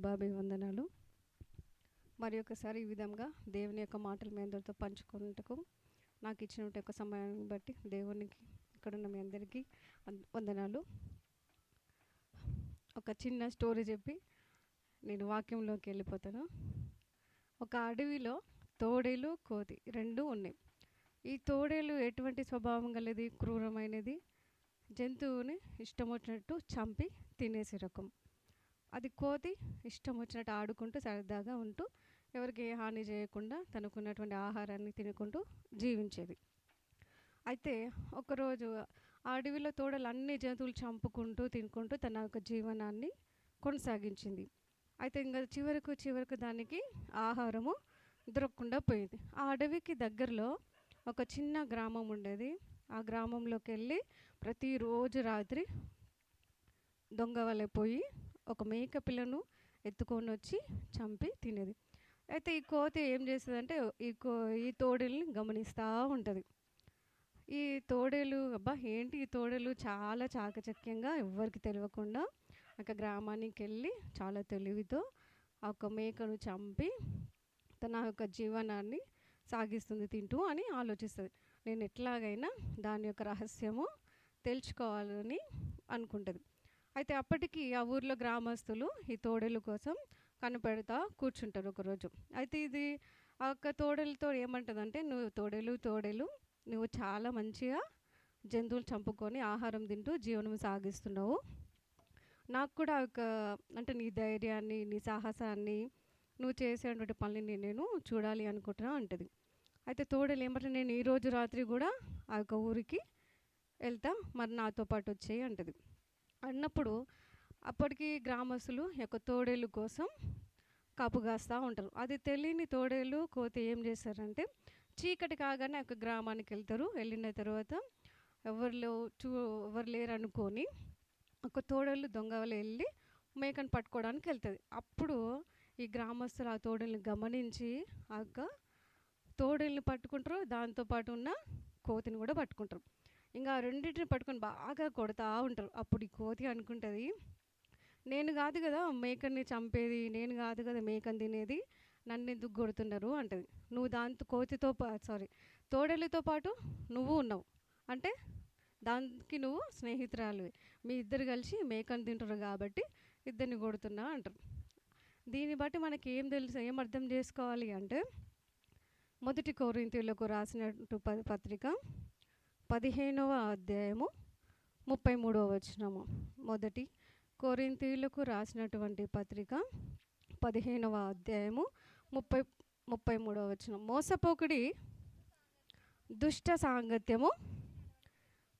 బాబీ వందనాలు. మరి ఒకసారి ఈ విధంగా దేవుని యొక్క మాటలు మీ అందరితో పంచుకున్నట్టుకు నాకు ఇచ్చిన యొక్క సమయాన్ని బట్టి దేవునికి ఇక్కడ ఉన్న మీ అందరికీ వందనాలు. ఒక చిన్న స్టోరీ చెప్పి నేను వాక్యంలోకి వెళ్ళిపోతాను. ఒక అడవిలో తోడేలు కోతి రెండు ఉన్నాయి. ఈ తోడేలు ఎటువంటి స్వభావం గలది? క్రూరమైనది? జంతువుని ఇష్టం వచ్చినట్టు చంపి తినేసే రకం. అది కోతి ఇష్టం వచ్చినట్టు ఆడుకుంటూ సరదాగా ఉంటూ ఎవరికి ఏ హాని చేయకుండా తనకున్నటువంటి ఆహారాన్ని తినుకుంటూ జీవించేది. అయితే ఒకరోజు ఆ అడవిలో తోడలు అన్ని జంతువులు చంపుకుంటూ తినుకుంటూ తన యొక్క జీవనాన్ని కొనసాగించింది. అయితే ఇంకా చివరకు చివరకు దానికి ఆహారము దొరకకుండా పోయింది. ఆ అడవికి దగ్గరలో ఒక చిన్న గ్రామం ఉండేది. ఆ గ్రామంలోకి వెళ్ళి ప్రతిరోజు రాత్రి దొంగ వలె పోయి ఒక మేక పిల్లను ఎత్తుకొని వచ్చి చంపి తినేది. అయితే ఈ కోతి ఏం చేస్తుందంటే ఈ కో ఈ తోడేల్ని గమనిస్తూ ఉంటుంది. ఈ తోడేలు అబ్బా ఏంటి ఈ తోడేలు? చాలా చాకచక్యంగా ఎవ్వరికి తెలియకుండా ఒక గ్రామానికి వెళ్ళి చాలా తెలివితో ఆ ఒక మేకను చంపి తన యొక్క జీవనాన్ని సాగిస్తుంది తింటూ అని ఆలోచిస్తుంది. నేను ఎట్లాగైనా దాని యొక్క రహస్యము తెలుసుకోవాలని అనుకుంటుంది. అయితే అప్పటికి ఆ ఊర్లో గ్రామస్తులు ఈ తోడేల కోసం కనపెడతా కూర్చుంటారు ఒకరోజు. అయితే ఇది ఆ యొక్క తోడేలతో ఏమంటుందంటే నువ్వు తోడేలు తోడేలు నువ్వు చాలా మంచిగా జంతువులు చంపుకొని ఆహారం తింటూ జీవనం సాగిస్తున్నావు. నాకు కూడా ఒక అంటే నీ ధైర్యాన్ని నీ సాహసాన్ని నువ్వు చేసేటువంటి పనిని నేను చూడాలి అనుకుంటున్నా అంటది. అయితే తోడేలు ఏమంటే నేను ఈరోజు రాత్రి కూడా ఆ యొక్క ఊరికి వెళ్తా మరి నాతో పాటు వచ్చేయి అంటది. అన్నప్పుడు అప్పటికి గ్రామస్తులు ఈ యొక్క తోడేళ్ళు కోసం కాపు కాస్తూ ఉంటారు. అది తెలియని తోడేళ్ళు కోతి ఏం చేస్తారంటే చీకటి కాగానే ఒక గ్రామానికి వెళ్తారు. వెళ్ళిన తర్వాత ఎవరిలో చూ ఎవరు లేరు అనుకొని ఒక తోడేళ్ళు దొంగ వెళ్ళి మేకను పట్టుకోవడానికి వెళ్తుంది. అప్పుడు ఈ గ్రామస్తులు ఆ తోడేళ్ళని గమనించి ఆ యొక్క తోడేల్ని పట్టుకుంటారు దాంతోపాటు ఉన్న కోతిని కూడా పట్టుకుంటారు. ఆ రెండింటిని పట్టుకొని బాగా కొడతా ఉంటారు. అప్పుడు ఈ కోతి అనుకుంటుంది నేను కాదు కదా మేకని చంపేది నేను కాదు కదా మేకని తినేది నన్ను ఎందుకు కొడుతున్నారు? అంటది. నువ్వు దాంతో కోతితో పా సారీ తోడలితో పాటు నువ్వు ఉన్నావు. అంటే దానికి నువ్వు స్నేహితురాలువి. మీ ఇద్దరు కలిసి మేకని తింటారు కాబట్టి ఇద్దరిని కొడుతున్నా అంటారు. దీన్ని బట్టి మనకి ఏం తెలుసు ఏం అర్థం చేసుకోవాలి అంటే మొదటి కోరింతీలకు రాసినట్టు ప- పత్రిక పదిహేనవ అధ్యాయము ముప్పై మూడవ వచనము. మొదటి కోరింతీయులకు రాసినటువంటి పత్రిక పదిహేనవ అధ్యాయము ముప్పై ముప్పై మూడవ వచనం. మోసపోకుడి దుష్ట సాంగత్యము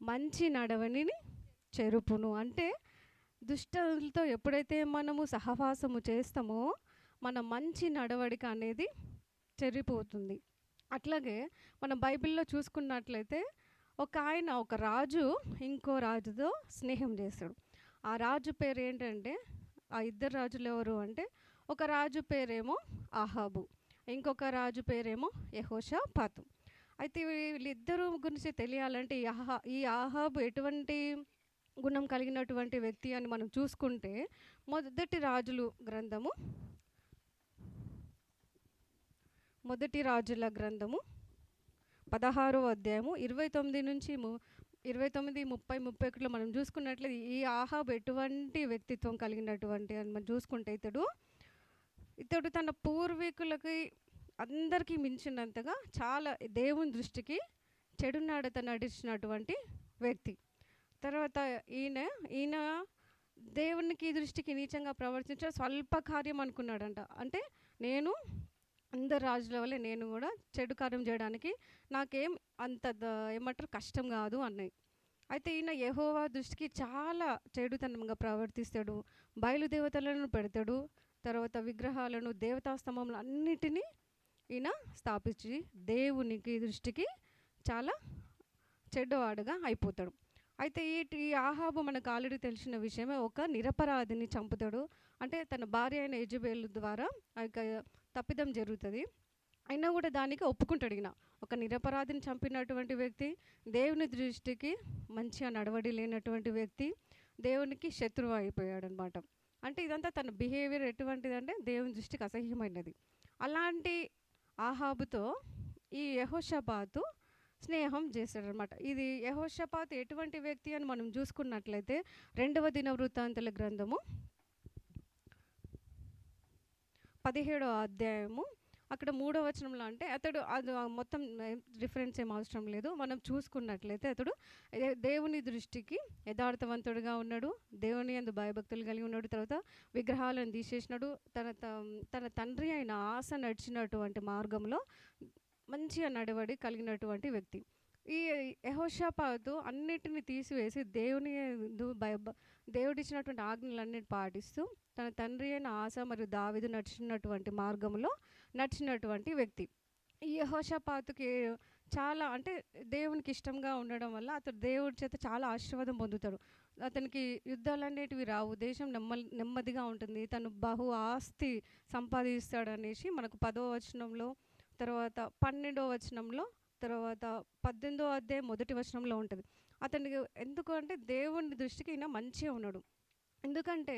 మంచి నడవనిని చెరుపును. అంటే దుష్టలతో ఎప్పుడైతే మనము సహవాసము చేస్తామో మన మంచి నడవడిక అనేది చెరిపోతుంది. అట్లాగే మనం బైబిల్లో చూసుకున్నట్లయితే ఒక ఆయన ఒక రాజు ఇంకో రాజుతో స్నేహం చేశాడు. ఆ రాజు పేరు ఏంటంటే ఆ ఇద్దరు రాజులు ఎవరు అంటే ఒక రాజు పేరేమో ఆహాబు ఇంకొక రాజు పేరేమో యహోషా పాతం అయితే వీళ్ళిద్దరు గురించి తెలియాలంటే ఈ ఆహా ఈ ఆహాబు ఎటువంటి గుణం కలిగినటువంటి వ్యక్తి అని మనం చూసుకుంటే మొదటి రాజులు గ్రంథము మొదటి రాజుల గ్రంథము పదహారో అధ్యాయము ఇరవై తొమ్మిది నుంచి ము ఇరవై తొమ్మిది ముప్పై ముప్పై ఒకటిలో మనం చూసుకున్నట్లయితే ఈ ఆహాబ్ ఎటువంటి వ్యక్తిత్వం కలిగినటువంటి అని మనం చూసుకుంటే ఇతడు ఇతడు తన పూర్వీకులకి అందరికీ మించినంతగా చాలా దేవుని దృష్టికి చెడునాడత నడిచినటువంటి వ్యక్తి. తర్వాత ఈయన ఈయన దేవునికి దృష్టికి నీచంగా ప్రవర్తించడం స్వల్ప కార్యం అనుకున్నాడంట. అంటే నేను అందరు రాజుల వల్లే నేను కూడా చెడు కార్యం చేయడానికి నాకేం అంత ద- ఏమంటారు కష్టం కాదు అన్నాయి అయితే ఈయన యహోవా దృష్టికి చాలా చెడుతనంగా ప్రవర్తిస్తాడు. బయలుదేవతలను పెడతాడు. తర్వాత విగ్రహాలను దేవతా అన్నిటినీ ఈయన స్థాపించి దేవునికి దృష్టికి చాలా చెడ్డవాడుగా అయిపోతాడు. అయితే ఈ ఈ ఆహాబు మనకు ఆల్రెడీ తెలిసిన విషయమే ఒక నిరపరాధిని చంపుతాడు. అంటే తన భార్య అయిన యజుబేలు ద్వారా ఆ యొక్క తప్పిదం జరుగుతుంది. అయినా కూడా దానికి ఒప్పుకుంటాడు ఈయన ఒక నిరపరాధిని చంపినటువంటి వ్యక్తి దేవుని దృష్టికి మంచిగా నడవడి లేనటువంటి వ్యక్తి దేవునికి శత్రువు అయిపోయాడు అనమాట అంటే ఇదంతా తన బిహేవియర్ ఎటువంటిది అంటే దేవుని దృష్టికి అసహ్యమైనది. అలాంటి ఆహాబుతో ఈ యహోషపాతు స్నేహం చేశాడనమాట. ఇది యహోషపాతు ఎటువంటి వ్యక్తి అని మనం చూసుకున్నట్లయితే రెండవ దిన వృత్తాంతుల గ్రంథము పదిహేడో అధ్యాయము అక్కడ మూడో వచనంలో అంటే అతడు అది మొత్తం రిఫరెన్స్ ఏం అవసరం లేదు. మనం చూసుకున్నట్లయితే అతడు దేవుని దృష్టికి యథార్థవంతుడుగా ఉన్నాడు దేవుని అందు భయభక్తులు కలిగి ఉన్నాడు తర్వాత విగ్రహాలను తీసేసినాడు తన తన తండ్రి అయిన ఆశ నడిచినటువంటి మార్గంలో మంచిగా నడవడి కలిగినటువంటి వ్యక్తి. ఈ యహోషాపాతు అన్నిటిని తీసివేసి దేవుని భయ దేవుడిచ్చినటువంటి ఆజ్ఞలన్నిటి పాటిస్తూ తన తండ్రి అయిన ఆశ మరియు దావిదు నడిచినటువంటి మార్గంలో నడిచినటువంటి వ్యక్తి. ఈ యహోషాపాతుకి చాలా అంటే దేవునికి ఇష్టంగా ఉండడం వల్ల అతడు దేవుడి చేత చాలా ఆశీర్వాదం పొందుతాడు. అతనికి యుద్ధాలు అనేటివి రావు దేశం నెమ్మ నెమ్మదిగా ఉంటుంది తను బహు ఆస్తి సంపాదిస్తాడు అనేసి మనకు పదో వచనంలో తర్వాత పన్నెండో వచనంలో తర్వాత పద్దెనిమిదో అధ్యాయం మొదటి వచనంలో ఉంటుంది. అతనికి ఎందుకు అంటే దేవుని దృష్టికి ఈయన మంచిగా ఉన్నాడు. ఎందుకంటే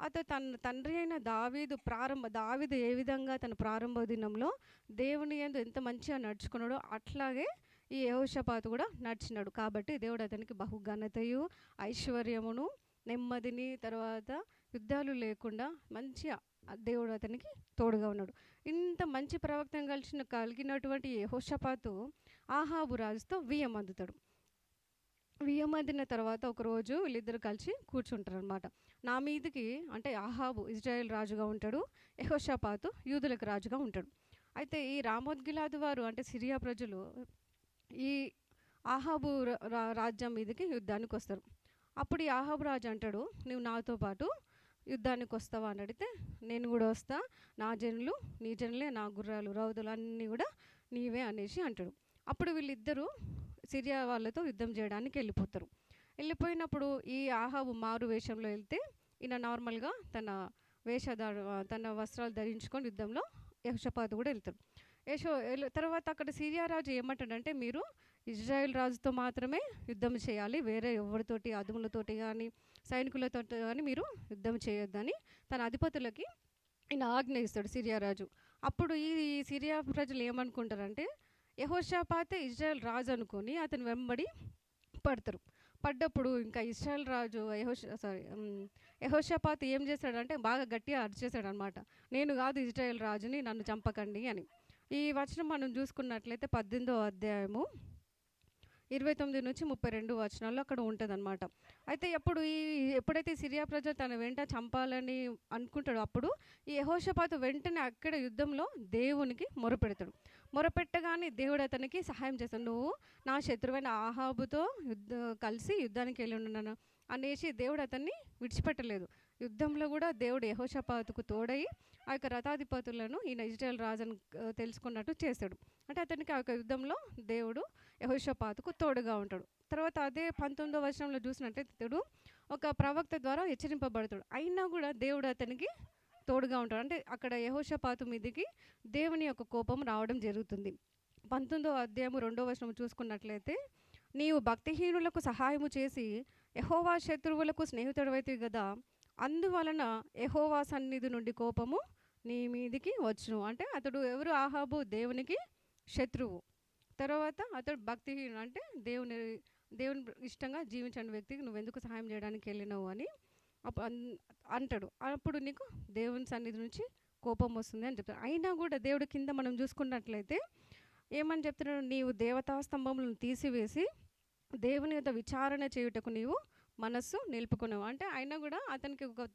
అతను తన తండ్రి అయిన దావీదు ప్రారంభ దావీదు ఏ విధంగా తన ప్రారంభ దినంలో దేవుని ఎందు ఎంత మంచిగా నడుచుకున్నాడో అట్లాగే ఈ యహోషపాతు కూడా నడిచినాడు. కాబట్టి దేవుడు అతనికి బహుఘనతయు ఐశ్వర్యమును నెమ్మదిని తర్వాత యుద్ధాలు లేకుండా మంచిగా దేవుడు అతనికి తోడుగా ఉన్నాడు. ఇంత మంచి ప్రవక్తను కలిసిన కలిగినటువంటి యెహోషాపాతు ఆహాబు రాజుతో వియ్యం అందుతాడు. వియ్యం అందిన తర్వాత ఒకరోజు వీళ్ళిద్దరు కలిసి కూర్చుంటారు అనమాట నా మీదికి అంటే ఆహాబు ఇజ్రాయెల్ రాజుగా ఉంటాడు యహోషపాతు యూదులకు రాజుగా ఉంటాడు. అయితే ఈ రామోద్గిలాదు వారు అంటే సిరియా ప్రజలు ఈ ఆహాబు రా- రాజ్యం మీదకి యుద్ధానికి వస్తారు. అప్పుడు ఈ ఆహాబు రాజు అంటాడు నువ్వు నాతో పాటు యుద్ధానికి వస్తావా అని అడిగితే నేను కూడా వస్తా నా జనులు నీ జనులే నా గుర్రాలు రౌతులు అన్నీ కూడా నీవే అనేసి అంటాడు. అప్పుడు వీళ్ళిద్దరూ సిరియా వాళ్ళతో యుద్ధం చేయడానికి వెళ్ళిపోతారు. వెళ్ళిపోయినప్పుడు ఈ ఆహాబు మారు వేషంలో వెళ్తే ఈయన నార్మల్గా తన వేషధార తన వస్త్రాలు ధరించుకొని యుద్ధంలో యహోషపాతు కూడా వెళ్తారు యశో తర్వాత అక్కడ సిరియా రాజు ఏమంటాడంటే మీరు ఇజ్రాయెల్ రాజుతో మాత్రమే యుద్ధం చేయాలి వేరే ఎవరితోటి అదుములతోటి కానీ సైనికులతో కానీ మీరు యుద్ధం చేయొద్దని తన అధిపతులకి ఈయన ఆజ్ఞ ఇస్తాడు సిరియా రాజు. అప్పుడు ఈ సిరియా ప్రజలు ఏమనుకుంటారంటే యహోషాపాతే ఇజ్రాయెల్ రాజు అనుకొని అతను వెంబడి పడతారు. పడ్డప్పుడు ఇంకా ఇస్రాయల్ రాజు యహోష సారీ యహోషాపాత్ ఏం చేశాడంటే బాగా గట్టిగా అరిచేశాడు అనమాట నేను కాదు ఇజ్రాయెల్ రాజుని నన్ను చంపకండి అని. ఈ వచనం మనం చూసుకున్నట్లయితే పద్దెనిమిదో అధ్యాయము ఇరవై తొమ్మిది నుంచి ముప్పై రెండు వచనాల్లో అక్కడ ఉంటుంది అయితే ఎప్పుడు ఈ ఎప్పుడైతే సిరియా ప్రజ తన వెంట చంపాలని అనుకుంటాడో అప్పుడు ఈ యహోషపాతు వెంటనే అక్కడ యుద్ధంలో దేవునికి మొరపెడతాడు. మొరపెట్టగానే దేవుడు అతనికి సహాయం చేస్తాడు. నువ్వు నా శత్రువైన ఆహాబుతో యుద్ధ కలిసి యుద్ధానికి వెళ్ళి ఉన్నాను అనేసి దేవుడు అతన్ని విడిచిపెట్టలేదు. యుద్ధంలో కూడా దేవుడు యహోషపాతుకు తోడై ఆ యొక్క రథాధిపతులను ఈయన ఇజ్రాయల్ రాజును తెలుసుకున్నట్టు చేస్తాడు అంటే అతనికి ఆ యొక్క యుద్ధంలో దేవుడు యహోషపాతుకు తోడుగా ఉంటాడు. తర్వాత అదే పంతొమ్మిదో వచనంలో చూసినట్లయితే ఇతడు ఒక ప్రవక్త ద్వారా హెచ్చరింపబడతాడు. అయినా కూడా దేవుడు అతనికి తోడుగా ఉంటాడు. అంటే అక్కడ యహోషపాతు మీదకి దేవుని యొక్క కోపం రావడం జరుగుతుంది. పంతొమ్మిదో అధ్యాయము రెండో వచనం చూసుకున్నట్లయితే నీవు భక్తిహీనులకు సహాయము చేసి యహోవా శత్రువులకు స్నేహితుడవైతే కదా అందువలన యహోవా సన్నిధి నుండి కోపము నీ మీదికి వచ్చును. అంటే అతడు ఎవరు? ఆహాబు దేవునికి శత్రువు. తర్వాత అతడు భక్తిహీనుడు. అంటే దేవుని దేవుని ఇష్టంగా జీవించని వ్యక్తికి నువ్వు ఎందుకు సహాయం చేయడానికి వెళ్ళినావు అని అన్- అంటాడు. అప్పుడు నీకు దేవుని సన్నిధి నుంచి కోపం వస్తుంది అని చెప్తాడు. అయినా కూడా దేవుడి కింద మనం చూసుకున్నట్లయితే ఏమని చెప్తున్నాడు? నీవు దేవతా స్తంభములను తీసివేసి దేవుని యొక్క విచారణ చేయుటకు నీవు మనస్సు నిలుపుకున్నావు అంటే అయినా కూడా అతనికి ఒక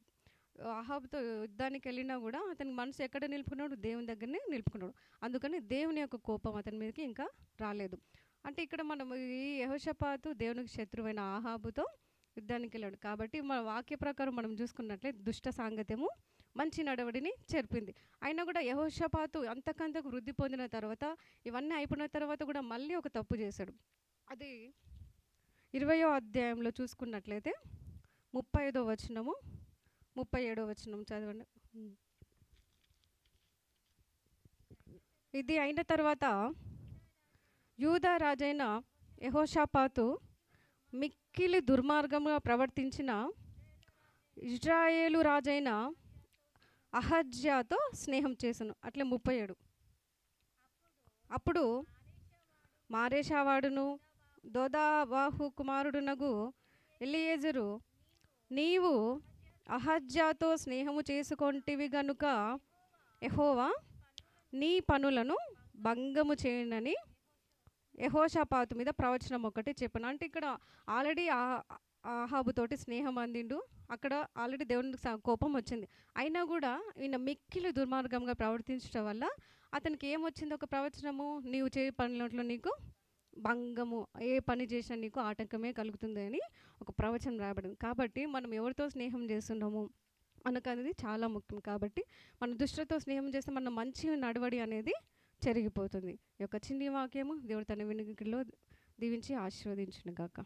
అహాబ్తో యుద్ధానికి వెళ్ళినా కూడా అతని మనసు ఎక్కడ నిలుపుకున్నాడు? దేవుని దగ్గరనే నిలుపుకున్నాడు. అందుకని దేవుని యొక్క కోపం అతని మీదకి ఇంకా రాలేదు. అంటే ఇక్కడ మనం ఈ యహోషపాతు దేవునికి శత్రువైన ఆహాబుతో యుద్ధానికి వెళ్ళాడు. కాబట్టి మన వాక్య ప్రకారం మనం చూసుకున్నట్లయితే దుష్ట సాంగత్యము మంచి నడవడిని చెరిపింది. అయినా కూడా యహోషపాతు అంతకంతకు వృద్ధి పొందిన తర్వాత ఇవన్నీ అయిపోయిన తర్వాత కూడా మళ్ళీ ఒక తప్పు చేశాడు. అది ఇరవయో అధ్యాయంలో చూసుకున్నట్లయితే ముప్పై ఐదో వచనము ముప్పై ఏడో వచనం చదవండి ఇది అయిన తర్వాత యూదా రాజైన యహోషాపాతు మిక్కిలి దుర్మార్గంగా ప్రవర్తించిన ఇజ్రాయేలు రాజైన అహజ్యాతో స్నేహం చేశాను అట్లే ముప్పై ఏడు అప్పుడు మారేషావాడును దోదాబాహు కుమారుడునగు ఎలియేజరు నీవు అహజ్యాతో స్నేహము చేసుకొంటివి గనుక ఎహోవా నీ పనులను భంగము చేయనని యహోషాపాతు మీద ప్రవచనం ఒకటి చెప్పాను. అంటే ఇక్కడ ఆల్రెడీ ఆహాబుతోటి స్నేహం అందిండు. అక్కడ ఆల్రెడీ దేవునికి కోపం వచ్చింది. అయినా కూడా ఈయన మిక్కిలి దుర్మార్గంగా ప్రవర్తించడం వల్ల అతనికి ఏమొచ్చింది ఒక ప్రవచనము? నీవు చేయ పనులట్లో నీకు భంగము ఏ పని చేసినా నీకు ఆటంకమే కలుగుతుంది అని ఒక ప్రవచనం రాయబడింది. కాబట్టి మనం ఎవరితో స్నేహం చేస్తున్నాము మనకు అనేది చాలా ముఖ్యం. కాబట్టి మన దుష్టతో స్నేహం చేస్తే మన మంచి నడవడి అనేది చెరిగిపోతుంది. ఈ యొక్క చిన్ని వాక్యము దేవుడు తన వెనుకలో దీవించి ఆశీర్వదించును గాక.